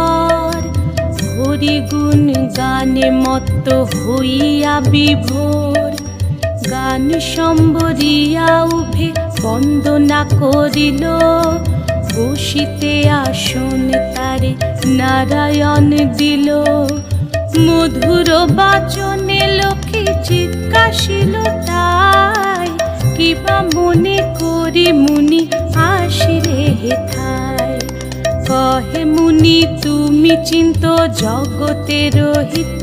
হরি গুণ গানে মত্ত হইয়া বিভোর। গান সম্বরিয়া উভে বন্দনা করিল। বসিতে আসন তারে নারায়ণ দিল। মধুর বাচনে লোকে জিজ্ঞাসিল তাই, কিবা মনে করি মুনি আসিরে হেথায়। কহে মুনি তুমি চিন্ত জগতের হিত